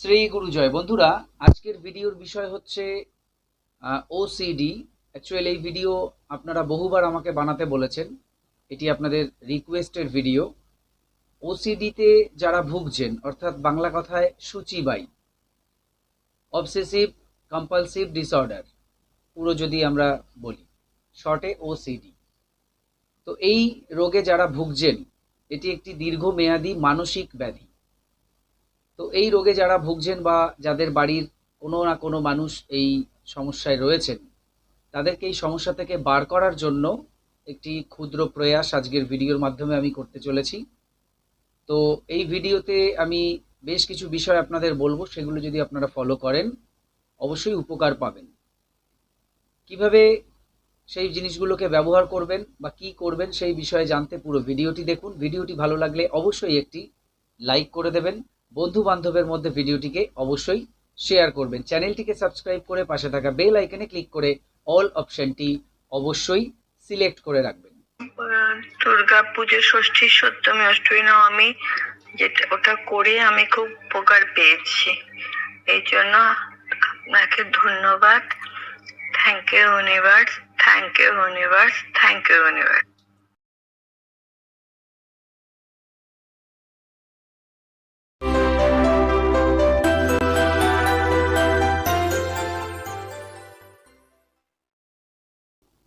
শ্রী গুরুজয় বন্ধুরা, আজকের ভিডিওর বিষয় হচ্ছে ওসিডি অ্যাকচুয়ালি এই ভিডিও আপনারা বহুবার আমাকে বানাতে বলেছেন। এটি আপনাদের রিকোয়েস্টের ভিডিও ওসিডিতে যারা ভুগছেন, অর্থাৎ বাংলা কথায় সূচিবাই অবসেসিভ কম্পালসিভ ডিসঅর্ডার পুরো যদি আমরা বলি শর্টে ওসিডি তো এই রোগে যারা ভুগছেন, এটি একটি দীর্ঘমেয়াদী মানসিক ব্যাধি। তো এই রোগে যারা ভুগছেন বা যাদের বাড়ির কোনো না কোনো মানুষ এই সমস্যায় রয়েছেন, তাদেরকে এই সমস্যা থেকে বার করার জন্য একটি ক্ষুদ্র প্রয়াস আজকের ভিডিওর মাধ্যমে আমি করতে চলেছি। তো এই ভিডিওতে আমি বেশ কিছু বিষয় আপনাদের বলব, সেগুলো যদি আপনারা ফলো করেন, অবশ্যই উপকার পাবেন। কীভাবে সেই জিনিসগুলোকে ব্যবহার করবেন বা কি করবেন সেই বিষয়ে জানতে পুরো ভিডিওটি দেখুন। ভিডিওটি ভালো লাগলে অবশ্যই একটি লাইক করে দেবেন। বন্ধু বান্ধবের মধ্যে ভিডিওটিকে অবশ্যই শেয়ার করবেন। চ্যানেলটিকে সাবস্ক্রাইব করে পাশে থাকা বেল আইকনে ক্লিক করে অল অপশনটি অবশ্যই সিলেক্ট করে রাখবেন। দুর্গা পুজো, ষষ্ঠী, সপ্তমী, অষ্টমী, নবমী, যেটা ওটা করে আমি খুব উপকার পেয়েছি। এই জন্য আপনাকে ধন্যবাদ। Thank you universe thank you universe thank you universe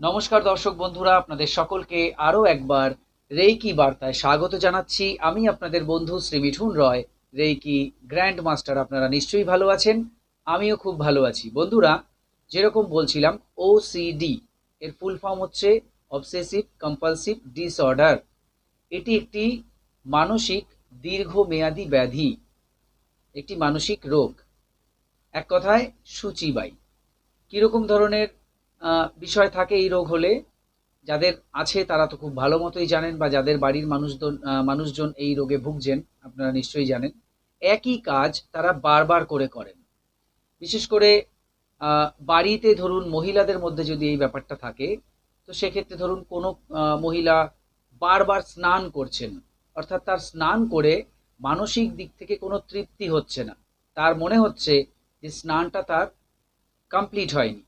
নমস্কার দর্শক বন্ধুরা, আপনাদের সকলকে আরও একবার রেইকি বার্তায় স্বাগত জানাচ্ছি। আমি আপনাদের বন্ধু Shri Mithun Roy, reiki grand master আপনারা নিশ্চয়ই ভালো আছেন? আমিও খুব ভালো আছি। বন্ধুরা, যেরকম বলছিলাম ওসিডি এর ফুল ফর্ম হচ্ছে অবসেসিভ কম্পালসিভ ডিসঅর্ডার এটি একটি মানসিক দীর্ঘমেয়াদী ব্যাধি, একটি মানসিক রোগ। এক কথায় সূচিবাই কীরকম ধরনের বিষয় থাকে এই রোগ হলে, যাদের আছে তারা তো খুব ভালো মতোই জানেন বা যাদের বাড়ির মানুষজন মানুষজন এই রোগে ভুগছেন, আপনারা নিশ্চয়ই জানেন, একই কাজ তারা বারবার করে করেন। বিশেষ করে বাড়িতে ধরুন মহিলাদের মধ্যে যদি এই ব্যাপারটা থাকে, তো সেক্ষেত্রে ধরুন কোনো মহিলা বারবার স্নান করছেন, অর্থাৎ তার স্নান করে মানসিক দিক থেকে কোনো তৃপ্তি হচ্ছে না। তার মনে হচ্ছে যে স্নানটা তার কমপ্লিট হয়নি।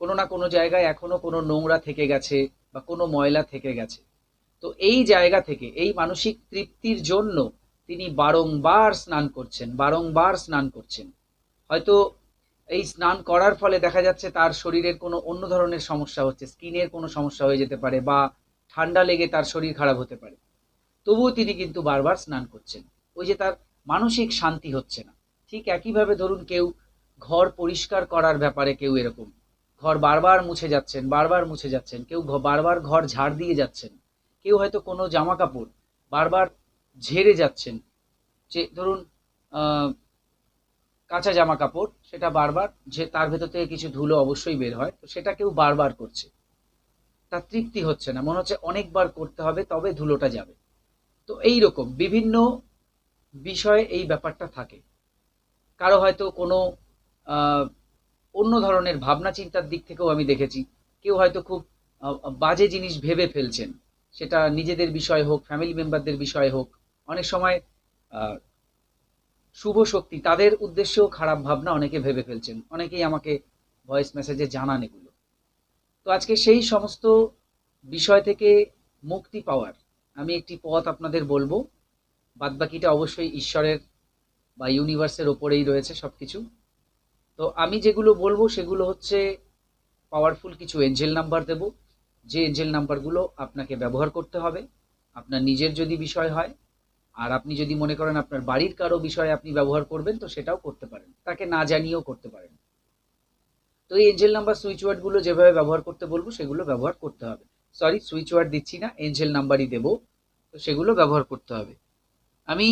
কোনো না কোনো জায়গায় এখনও কোনো নোংরা থেকে গেছে বা কোনো ময়লা থেকে গেছে। তো এই জায়গা থেকে, এই মানসিক তৃপ্তির জন্য তিনি বারংবার স্নান করছেন, বারংবার স্নান করছেন। হয়তো এই স্নান করার ফলে দেখা যাচ্ছে তার শরীরের কোনো অন্য ধরনের সমস্যা হচ্ছে, স্কিনের কোনো সমস্যা হয়ে যেতে পারে বা ঠান্ডা লেগে তার শরীর খারাপ হতে পারে। তবুও তিনি কিন্তু বারবার স্নান করছেন। ওই যে তার মানসিক শান্তি হচ্ছে না। ঠিক একইভাবে ধরুন কেউ ঘর পরিষ্কার করার ব্যাপারে কেউ এরকম ঘর বারবার মুছে যাচ্ছেন, বারবার মুছে যাচ্ছেন, কেউ বারবার ঘর ঝাড় দিয়ে যাচ্ছেন, কেউ হয়তো কোনো জামা কাপড় বারবার ঝেড়ে যাচ্ছেন, যে ধরুন কাঁচা জামা কাপড় সেটা বারবার যে তার ভেতর থেকে কিছু ধুলো অবশ্যই বের হয়, তো সেটা কেউ বারবার করছে। তার তৃপ্তি হচ্ছে না, মনে হচ্ছে অনেকবার করতে হবে, তবে ধুলোটা যাবে। তো এই রকম বিভিন্ন বিষয়ে এই ব্যাপারটা থাকে। কারও হয়তো কোনো অন্য ধরনের ভাবনা চিন্তার দিক থেকেও আমি দেখেছি। কেউ হয়তো খুব বাজে জিনিস ভেবে ফেলছেন। সেটা নিজেদের বিষয় হোক ফ্যামিলি মেম্বারদের বিষয় হোক, অনেক সময় শুভ শক্তি, তাদের উদ্দেশ্যেও খারাপ ভাবনা অনেকে ভেবে ফেলছেন। অনেকেই আমাকে ভয়েস মেসেজে জানান এগুলো। তো আজকে সেই সমস্ত বিষয় থেকে মুক্তি পাওয়ার আমি একটি পথ আপনাদের বলব। বাদবাকিটা অবশ্যই ঈশ্বরের বা ইউনিভার্সের ওপরেই রয়েছে সব কিছু তো আমি যেগুলো বলব সেগুলো হচ্ছে পাওয়ারফুল কিছু এঞ্জেল নাম্বার দেব। যে এঞ্জেল নাম্বারগুলো আপনাকে ব্যবহার করতে হবে। আপনার নিজের যদি বিষয় হয়, আর আপনি যদি মনে করেন আপনার বাড়ির কারও বিষয়ে আপনি ব্যবহার করবেন, তো সেটাও করতে পারেন। তাকে না জানিয়েও করতে পারেন। তো এই এঞ্জেল নাম্বার সুইচ ওয়ার্ডগুলো যেভাবে ব্যবহার করতে বলব, সেগুলো ব্যবহার করতে হবে। সরি সুইচ ওয়ার্ড দিচ্ছি না এঞ্জেল নাম্বারই দেবো। তো সেগুলো ব্যবহার করতে হবে। আমি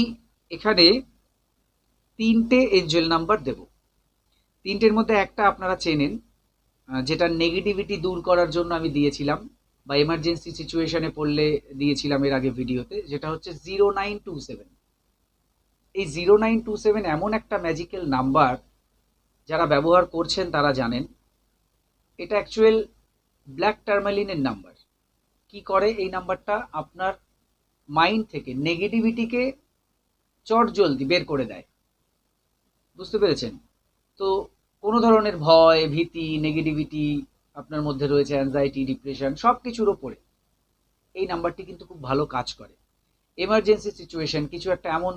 এখানে তিনটে এঞ্জেল নাম্বার দেব। তিনটের মধ্যে একটা আপনারা চেনেন যেটা নেগেটিভিটি দূর করার জন্য আমি দিয়েছিলাম বা এমার্জেন্সি সিচুয়েশনে পড়লে দিয়েছিলাম এর আগে ভিডিওতে, যেটা হচ্ছে জিরো নাইন টু সেভেন এই জিরো নাইন টু সেভেন এমন একটা ম্যাজিক্যাল নাম্বার যারা ব্যবহার করছেন তারা জানেন, এটা অ্যাকচুয়াল ব্ল্যাক টার্মালিনের নাম্বার কি করে এই নাম্বারটা আপনার মাইন্ড থেকে নেগেটিভিটিকে চট জলদি বের করে দেয়। বুঝতে পেরেছেন? তো কোনো ধরনের ভয়, ভীতি নেগেটিভিটি আপনার মধ্যে রয়েছে অ্যাংজাইটি ডিপ্রেশন সব কিছুর ওপরে। এই নাম্বারটি কিন্তু খুব ভালো কাজ করে। এমার্জেন্সি সিচুয়েশন কিছু একটা এমন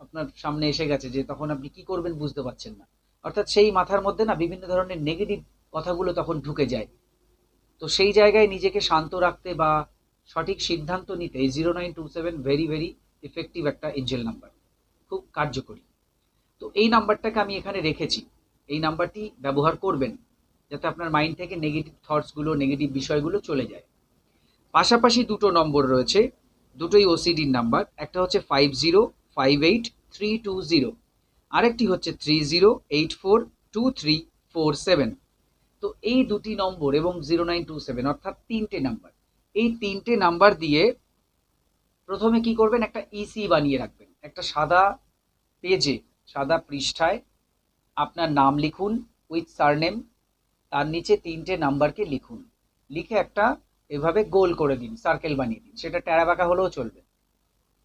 আপনার সামনে এসে গেছে যে তখন আপনি কি করবেন বুঝতে পারছেন না। অর্থাৎ সেই মাথার মধ্যে না বিভিন্ন ধরনের নেগেটিভ কথাগুলো তখন ঢুকে যায়। তো সেই জায়গায় নিজেকে শান্ত রাখতে বা সঠিক সিদ্ধান্ত নিতে zero nine two seven very very effective একটা এঞ্জেল নাম্বার খুব কার্যকরী। তো এই নাম্বারটাকে আমি এখানে রেখেছি। এই নাম্বারটি ব্যবহার করবেন যাতে আপনার মাইন্ড থেকে নেগেটিভ থটসগুলো নেগেটিভ বিষয়গুলো চলে যায়। পাশাপাশি দুটো নম্বর রয়েছে, দুটোই ওসিডির নাম্বার। একটা হচ্ছে five zero five eight three two zero আরেকটি হচ্ছে three zero eight four two three four seven তো এই দুটি নম্বর এবং জিরো নাইন টু সেভেন অর্থাৎ তিনটে নাম্বার। এই তিনটে নাম্বার দিয়ে প্রথমে কি করবেন? একটা ইসি বানিয়ে রাখবেন। একটা সাদা পেজে সাদা পৃষ্ঠায় আপনার নাম লিখুন উইথ সারনেম তার নিচে তিনটে নাম্বারকে লিখুন। লিখে একটা এভাবে গোল করে দিন সার্কেল বানিয়ে দিন। সেটা টেরা বাঁকা হলেও চলবে।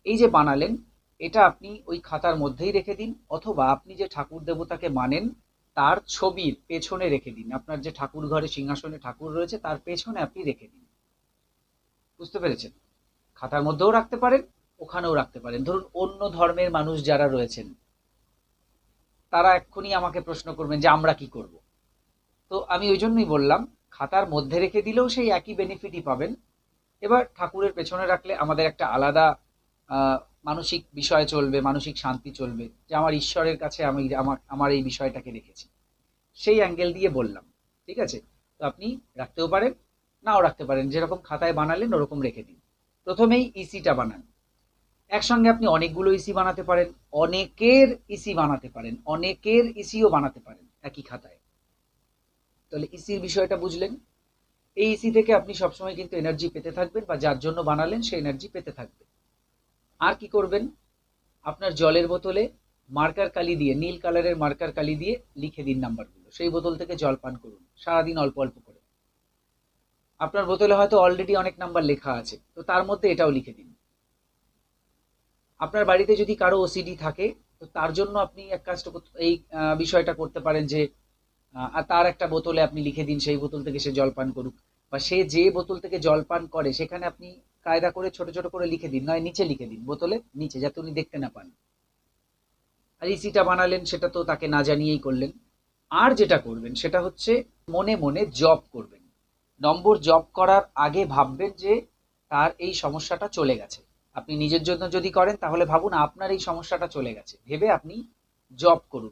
এই যে বানালেন, এটা আপনি ওই খাতার মধ্যেই রেখে দিন, অথবা আপনি যে ঠাকুর দেবতাকে মানেন, তার ছবির পেছনে রেখে দিন। আপনার যে ঠাকুর ঘরে সিংহাসনে ঠাকুর রয়েছে, তার পেছনে আপনি রেখে দিন। বুঝতে পেরেছেন? খাতার মধ্যেও রাখতে পারেন, ওখানেও রাখতে পারেন। ধরুন, অন্য ধর্মের মানুষ যারা রয়েছেন তারা এক্ষুনি আমাকে প্রশ্ন করবেন যে আমরা কি করব। তো আমি ওই জন্যই বললাম, খাতার মধ্যে রেখে দিলেও সেই একই বেনিফিটই পাবেন। এবার ঠাকুরের পেছনে রাখলে আমাদের একটা আলাদা মানসিক বিষয় চলবে, মানসিক শান্তি চলবে, যে আমার ঈশ্বরের কাছে আমি আমার আমার এই বিষয়টাকে রেখেছি। সেই অ্যাঙ্গেল দিয়ে বললাম, ঠিক আছে? তো আপনি রাখতেও পারেন, নাও রাখতে পারেন। যেরকম খাতায় বানালেন, ওরকম রেখে দিন। প্রথমেই ইসিটা বানান। একসঙ্গে আপনি অনেকগুলো ইসি বানাতে পারেন, অনেকের ইসি বানাতে পারেন, অনেকের ইসিও বানাতে পারেন একই খাতায়। তাহলে ইসির বিষয়টা বুঝলেন। এই ইসি থেকে আপনি সবসময় কিন্তু এনার্জি পেতে থাকবেন বা যার জন্য বানালেন সেই এনার্জি পেতে থাকবে আর কি করবেন? আপনার জলের বোতলে মার্কার কালি দিয়ে, নীল কালারের মার্কার কালি দিয়ে লিখে দিন নাম্বারগুলো। সেই বোতল থেকে জল পান করুন, সারাদিন অল্প অল্প করে। আপনার বোতলে হয়তো অলরেডি অনেক নাম্বার লেখা আছে, তো তার মধ্যে এটাও লিখে দিন। আপনার বাড়িতে যদি কারও ওসিডি থাকে, তো তার জন্য আপনি এক কাজটা এই বিষয়টা করতে পারেন যে তার একটা বোতলে আপনি লিখে দিন, সেই বোতল থেকে সে জল পান করুক। বা সে যে বোতল থেকে জল পান করে, সেখানে আপনি কায়দা করে ছোট ছোট করে লিখে দিন, নয়, নিচে লিখে দিন বোতলে, নিচে, যাতে উনি দেখতে না পান। আর ইসিটা বানালেন, সেটা তো তাকে না জানিয়েই করলেন। আর যেটা করবেন, সেটা হচ্ছে মনে মনে জব করবেন। নম্বর জব করার আগে ভাববেন যে, তার এই সমস্যাটা চলে গেছে। আপনি নিজের জন্য যদি করেন, তাহলে ভাবুন আপনার এই সমস্যাটা চলে গেছে। ভেবে আপনি জব করুন।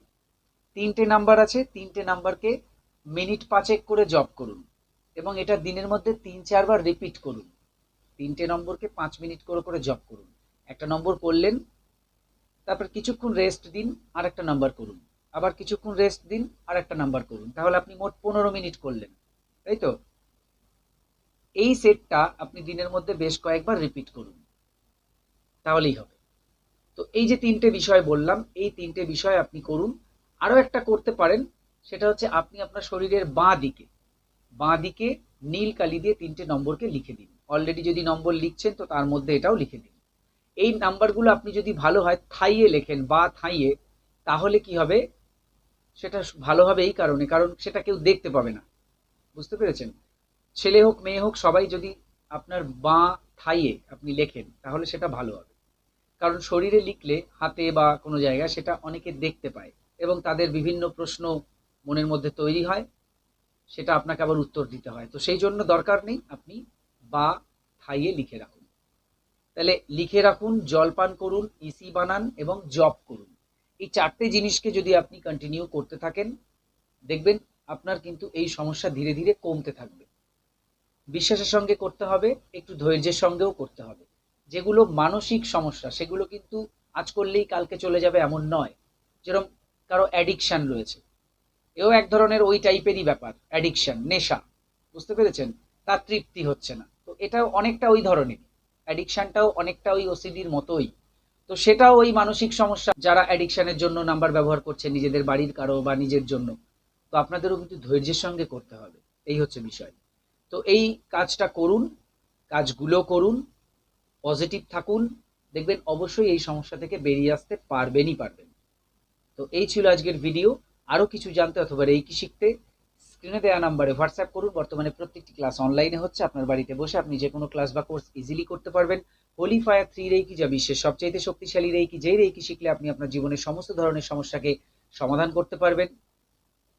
তিনটে নাম্বার আছে, তিনটে নাম্বারকে মিনিট পাঁচেক করে জব করুন এবং এটা দিনের মধ্যে তিন চারবার রিপিট করুন। তিনটে নম্বরকে পাঁচ মিনিট করে করে জব করুন। একটা নম্বর করলেন, তারপর কিছুক্ষণ রেস্ট দিন আর একটা নাম্বার করুন। আবার কিছুক্ষণ রেস্ট দিন আর একটা নাম্বার করুন। তাহলে আপনি মোট পনেরো মিনিট করলেন। তাই তো? এই সেটটা আপনি দিনের মধ্যে বেশ কয়েকবার রিপিট করুন। তাহলেই হবে। তো এই যে তিনটে বিষয় বললাম, এই তিনটে বিষয় আপনি করুন। আরও একটা করতে পারেন, সেটা হচ্ছে আপনি আপনার শরীরের বাঁ দিকে বাঁ দিকে নীল কালি দিয়ে তিনটে নম্বরকে লিখে দিন। অলরেডি যদি নম্বর লিখছেন, তো তার মধ্যে এটাও লিখে দিন। এই নাম্বারগুলো আপনি যদি ভালো হয়, থাইয়ে লেখেন, বা থাইয়ে, তাহলে কি হবে? সেটা ভালো হবে এই কারণে, কারণ সেটা কেউ দেখতে পাবে না। বুঝতে পেরেছেন? ছেলে হোক, মেয়ে হোক, সবাই যদি আপনার বাঁ, থাইয়ে আপনি লেখেন, তাহলে সেটা ভালো হবে। কারণ শরীরে লিখলে হাতে বা কোনো জায়গায় সেটা অনেকে দেখতে পায় এবং তাদের বিভিন্ন প্রশ্ন মনের মধ্যে তৈরি হয়, সেটা আপনাকে আবার উত্তর দিতে হয়। তো সেই জন্য দরকার নেই, আপনি বা, থাইয়ে লিখে রাখুন। তাহলে লিখে রাখুন, জলপান করুন ইসি বানান এবং জব করুন। এই চারটে জিনিসকে যদি আপনি কন্টিনিউ করতে থাকেন, দেখবেন আপনার কিন্তু এই সমস্যা ধীরে ধীরে কমতে থাকবে। বিশ্বাসের সঙ্গে করতে হবে, একটু ধৈর্যের সঙ্গেও করতে হবে। যেগুলো মানসিক সমস্যা, সেগুলো কিন্তু আজ করলেই কালকে চলে যাবে এমন নয়। যেরকম কারও অ্যাডিকশান রয়েছে। এও এক ধরনের ওই টাইপেরই ব্যাপার অ্যাডিকশন নেশা। বুঝতে পেরেছেন? তার তৃপ্তি হচ্ছে না। তো এটাও অনেকটা ওই ধরনের। অ্যাডিকশনটাও অনেকটা ওই ওসিডির মতোই। তো সেটাও ওই মানসিক সমস্যা। যারা অ্যাডিকশানের জন্য নাম্বার ব্যবহার করছে, নিজেদের বাড়ির কারও বা নিজের জন্য, তো আপনাদেরও কিন্তু ধৈর্যের সঙ্গে করতে হবে। এই হচ্ছে বিষয়। তো এই কাজটা করুন, কাজগুলো করুন পজিটিভ থাকুন। দেখবেন অবশ্যই এই সমস্যা থেকে বেরিয়ে আসতে পারবেনই পারবেন। তো এই ছিল আজকের ভিডিও। আরও কিছু জানতে অথবা রেকি শিখতে স্ক্রিনে দেওয়া নাম্বারে হোয়াটসঅ্যাপ করুন। বর্তমানে প্রত্যেকটি ক্লাস অনলাইনে হচ্ছে। আপনার বাড়িতে বসে আপনি যে কোনো ক্লাস বা কোর্স ইজিলি করতে পারবেন। হোলি ফায়ার থ্রি রেকি যা বিশ্বের সবচাইতে শক্তিশালী রেকি যেই রেকি শিখলে আপনি আপনার জীবনের সমস্ত ধরনের সমস্যাকে সমাধান করতে পারবেন।